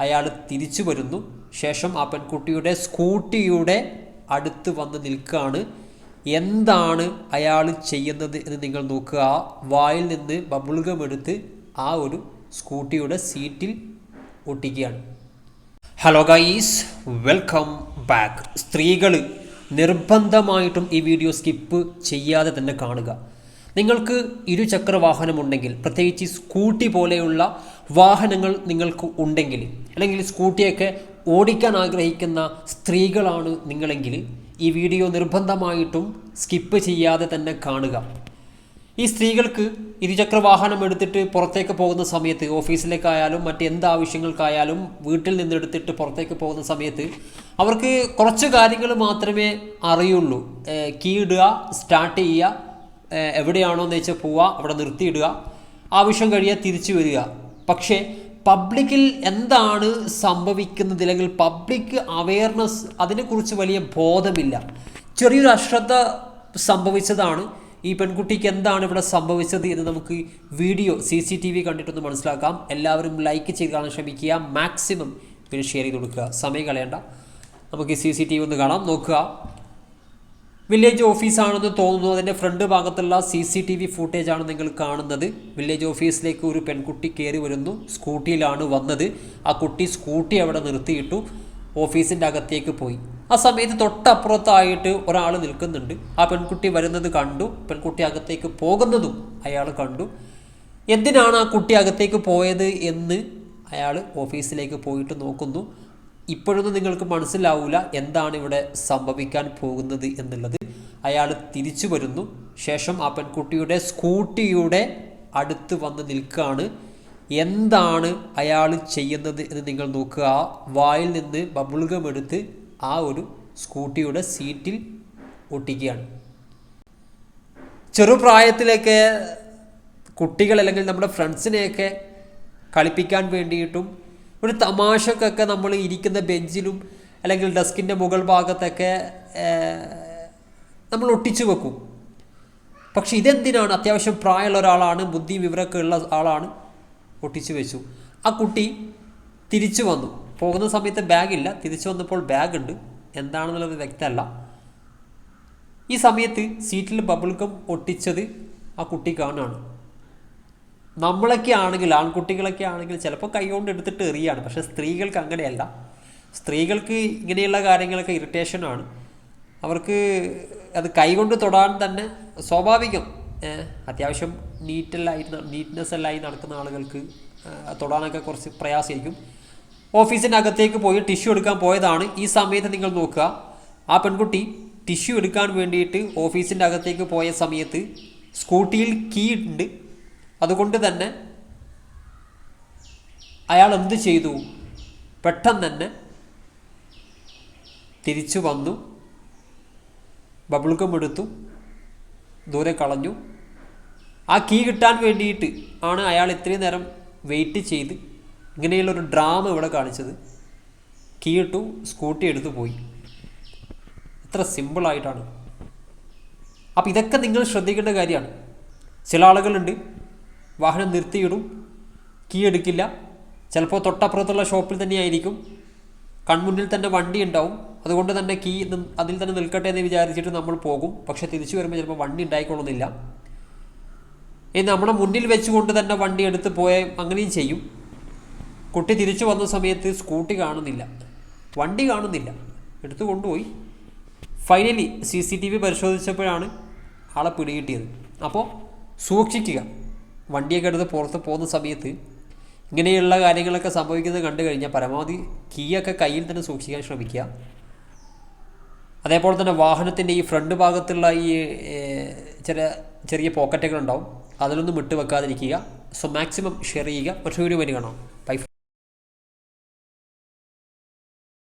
അയാൾ തിരിച്ചു വരുന്നു. ശേഷം ആ പെൺകുട്ടിയുടെ സ്കൂട്ടിയുടെ അടുത്ത് വന്ന് നിൽക്കുകയാണ്. എന്താണ് അയാൾ ചെയ്യുന്നത് എന്ന് നിങ്ങൾ നോക്കുക. ആ വായിൽ നിന്ന് ബബിൾഗം എടുത്ത് ആ ഒരു സ്കൂട്ടിയുടെ സീറ്റിൽ ഒട്ടിക്കുകയാണ്. ഹലോ ഗൈസ് വെൽക്കം ബാക്ക് സ്ത്രീകൾ നിർബന്ധമായിട്ടും ഈ വീഡിയോ സ്കിപ്പ് ചെയ്യാതെ തന്നെ കാണുക. നിങ്ങൾക്ക് ഇരുചക്ര വാഹനമുണ്ടെങ്കിൽ പ്രത്യേകിച്ച് സ്കൂട്ടി പോലെയുള്ള വാഹനങ്ങൾ നിങ്ങൾക്ക് ഉണ്ടെങ്കിൽ അല്ലെങ്കിൽ സ്കൂട്ടിയൊക്കെ ഓടിക്കാൻ ആഗ്രഹിക്കുന്ന സ്ത്രീകളാണ് നിങ്ങളെങ്കിൽ ഈ വീഡിയോ നിർബന്ധമായിട്ടും സ്കിപ്പ് ചെയ്യാതെ തന്നെ കാണുക. ഈ സ്ത്രീകൾക്ക് ഇരുചക്ര വാഹനം എടുത്തിട്ട് പുറത്തേക്ക് പോകുന്ന സമയത്ത് ഓഫീസിലേക്കായാലും മറ്റ് എന്ത് ആവശ്യങ്ങൾക്കായാലും വീട്ടിൽ നിന്ന് എടുത്തിട്ട് പുറത്തേക്ക് പോകുന്ന സമയത്ത് അവർക്ക് കുറച്ച് കാര്യങ്ങൾ മാത്രമേ അറിയുള്ളൂ. കീ ഇടുക സ്റ്റാർട്ട് ചെയ്യുക എവിടെയാണോ എന്ന് വെച്ചാൽ പോവുക അവിടെ നിർത്തിയിടുക. ആവശ്യം കഴിയാൻ തിരിച്ചു വരിക. പക്ഷേ പബ്ലിക്കിൽ എന്താണ് സംഭവിക്കുന്നത്? അല്ലെങ്കിൽ പബ്ലിക് അവയർനെസ് അതിനെക്കുറിച്ച് വലിയ ബോധമില്ല. ചെറിയൊരു അശ്രദ്ധ സംഭവിച്ചതാണ്. ഈ പെൺകുട്ടിക്ക് എന്താണ് ഇവിടെ സംഭവിച്ചത് എന്ന് നമുക്ക് video C C T V കണ്ടിട്ടൊന്ന് മനസ്സിലാക്കാം. എല്ലാവരും ലൈക്ക് ചെയ്ത് കാണാൻ ശ്രമിക്കുക. മാക്സിമം പിന്നെ ഷെയർ ചെയ്ത് കൊടുക്കുക. സമയം കളയണ്ട. നമുക്ക് സി സി ടി വി ഒന്ന് കാണാം. നോക്കുക. വില്ലേജ് ഓഫീസാണെന്ന് തോന്നുന്നു. അതിന്റെ ഫ്രണ്ട് ഭാഗത്തുള്ള സി സി ടി വി ഫുട്ടേജാണ് നിങ്ങൾ കാണുന്നത്. വില്ലേജ് ഓഫീസിലേക്ക് ഒരു പെൺകുട്ടി കയറി വരുന്നു. സ്കൂട്ടിയിലാണ് വന്നത്. ആ കുട്ടി സ്കൂട്ടി അവിടെ നിർത്തിയിട്ടു ഓഫീസിന്റെ അകത്തേക്ക് പോയി. ആ സമയത്ത് തൊട്ടപ്പുറത്തായിട്ട് ഒരാൾ നിൽക്കുന്നുണ്ട്. ആ പെൺകുട്ടി വരുന്നത് കണ്ടു. പെൺകുട്ടി അകത്തേക്ക് പോകുന്നതും അയാൾ കണ്ടു. എന്തിനാണ് ആ കുട്ടി അകത്തേക്ക് പോയത് എന്ന് അയാൾ ഓഫീസിലേക്ക് പോയിട്ട് നോക്കുന്നു. ഇപ്പോഴൊന്നും നിങ്ങൾക്ക് മനസ്സിലാവില്ല എന്താണ് ഇവിടെ സംഭവിക്കാൻ പോകുന്നത് എന്നുള്ളത്. അയാൾ തിരിച്ചു വരുന്നു. ശേഷം ആ പെൺകുട്ടിയുടെ സ്കൂട്ടിയുടെ അടുത്ത് വന്ന് നിൽക്കുകയാണ്. എന്താണ് അയാൾ ചെയ്യുന്നത് എന്ന് നിങ്ങൾ നോക്കുക. ആ വായിൽ നിന്ന് ബബിൾഗം എടുത്ത് ആ ഒരു സ്കൂട്ടിയുടെ സീറ്റിൽ ഒട്ടിക്കുകയാണ്. ചെറുപ്രായത്തിലൊക്കെ കുട്ടികൾ അല്ലെങ്കിൽ നമ്മുടെ ഫ്രണ്ട്സിനെയൊക്കെ കളിപ്പിക്കാൻ വേണ്ടിയിട്ടും ഒരു തമാശക്കൊക്കെ നമ്മൾ ഇരിക്കുന്ന ബെഞ്ചിലും അല്ലെങ്കിൽ ഡെസ്കിന്റെ മുകൾ ഭാഗത്തൊക്കെ നമ്മൾ ഒട്ടിച്ചു വെക്കും. പക്ഷെ ഇതെന്തിനാണ്? അത്യാവശ്യം പ്രായമുള്ള ഒരാളാണ് ബുദ്ധി വിവരമൊക്കെ ഉള്ള ആളാണ് ഒട്ടിച്ചു വെച്ചു. ആ കുട്ടി തിരിച്ചു വന്നു. പോകുന്ന സമയത്ത് ബാഗില്ല തിരിച്ചു വന്നപ്പോൾ ബാഗ് ഉണ്ട്. എന്താണെന്നുള്ളത് വ്യക്തമല്ല. ഈ സമയത്ത് സീറ്റിൽ ബബിൾഗം ഒട്ടിച്ചത് ആ കുട്ടി കാണുകയാണ്. നമ്മളൊക്കെ ആണെങ്കിൽ ആൺകുട്ടികളൊക്കെ ആണെങ്കിൽ ചിലപ്പോൾ കൈകൊണ്ട് എടുത്തിട്ട് എറിയാണ്. പക്ഷേ സ്ത്രീകൾക്ക് അങ്ങനെയല്ല. സ്ത്രീകൾക്ക് ഇങ്ങനെയുള്ള കാര്യങ്ങളൊക്കെ ഇറിറ്റേഷനാണ് അവർക്ക് അത് കൈകൊണ്ട് തൊടാൻ തന്നെ സ്വാഭാവികം. അത്യാവശ്യം നീറ്റെല്ലായി നീറ്റ്നെസ് എല്ലായി നടക്കുന്ന ആളുകൾക്ക് തൊടാനൊക്കെ കുറച്ച് പ്രയാസമായിരിക്കും. ഓഫീസിനകത്തേക്ക് പോയി ടിഷ്യൂ എടുക്കാൻ പോയതാണ്. ഈ സമയത്ത് നിങ്ങൾ നോക്കുക ആ പെൺകുട്ടി ടിഷ്യൂ എടുക്കാൻ വേണ്ടിയിട്ട് ഓഫീസിന്റെ അകത്തേക്ക് പോയ സമയത്ത് സ്കൂട്ടിയിൽ കീ ഉണ്ട്. അതുകൊണ്ട് തന്നെ അയാൾ എന്ത് ചെയ്തു? പെട്ടെന്ന് തന്നെ തിരിച്ചു വന്നു. ബബിൾഗം എടുത്തു. ദൂരെ കളഞ്ഞു. ആ കീ കിട്ടാൻ വേണ്ടിയിട്ട് ആണ് അയാൾ ഇത്രയും നേരം വെയിറ്റ് ചെയ്ത്. ഇങ്ങനെയുള്ളൊരു ഡ്രാമ ഇവിടെ കാണിച്ചത്. കീ ഇട്ടു സ്കൂട്ടി എടുത്തു പോയി. ഇത്ര സിമ്പിളായിട്ടാണ് അപ്പോൾ ഇതൊക്കെ നിങ്ങൾ ശ്രദ്ധിക്കേണ്ട കാര്യമാണ്. ചില ആളുകളുണ്ട് വാഹനം നിർത്തിയിടും കീ എടുക്കില്ല. ചിലപ്പോൾ തൊട്ടപ്പുറത്തുള്ള ഷോപ്പിൽ തന്നെയായിരിക്കും. കൺമുന്നിൽ തന്നെ വണ്ടി ഉണ്ടാവും. അതുകൊണ്ട് തന്നെ കീ അതിൽ തന്നെ നിൽക്കട്ടെ എന്ന് വിചാരിച്ചിട്ട് നമ്മൾ പോകും. പക്ഷെ തിരിച്ചു വരുമ്പോൾ ചിലപ്പോൾ വണ്ടി ഉണ്ടായിക്കൊള്ളുന്നില്ല ഇനി നമ്മുടെ മുന്നിൽ വെച്ചുകൊണ്ട് തന്നെ വണ്ടി എടുത്ത് പോയ അങ്ങനെയും ചെയ്യും. കുട്ടി തിരിച്ചു വന്ന സമയത്ത് സ്കൂട്ടി കാണുന്നില്ല. വണ്ടി കാണുന്നില്ല. എടുത്തു കൊണ്ടുപോയി. Finally C C T V പരിശോധിച്ചപ്പോഴാണ് ആളെ പിടികിട്ടിയത്. അപ്പോൾ സൂക്ഷിക്കുക. വണ്ടിയൊക്കെ എടുത്ത് പുറത്ത് പോകുന്ന സമയത്ത് ഇങ്ങനെയുള്ള കാര്യങ്ങളൊക്കെ സംഭവിക്കുന്നത് കണ്ടു കഴിഞ്ഞാൽ പരമാവധി കീയൊക്കെ കയ്യിൽ തന്നെ സൂക്ഷിക്കാൻ ശ്രമിക്കുക. അതേപോലെ തന്നെ വാഹനത്തിന്റെ ഈ ഫ്രണ്ട് ഭാഗത്തുള്ള ഈ ചില ചെറിയ പോക്കറ്റുകൾ ഉണ്ടാവും അതിലൊന്നും വിട്ടുവെക്കാതിരിക്കുക. സോ മാക്സിമം ഷെയർ ചെയ്യുക. മറ്റൊരു വരി ബൈ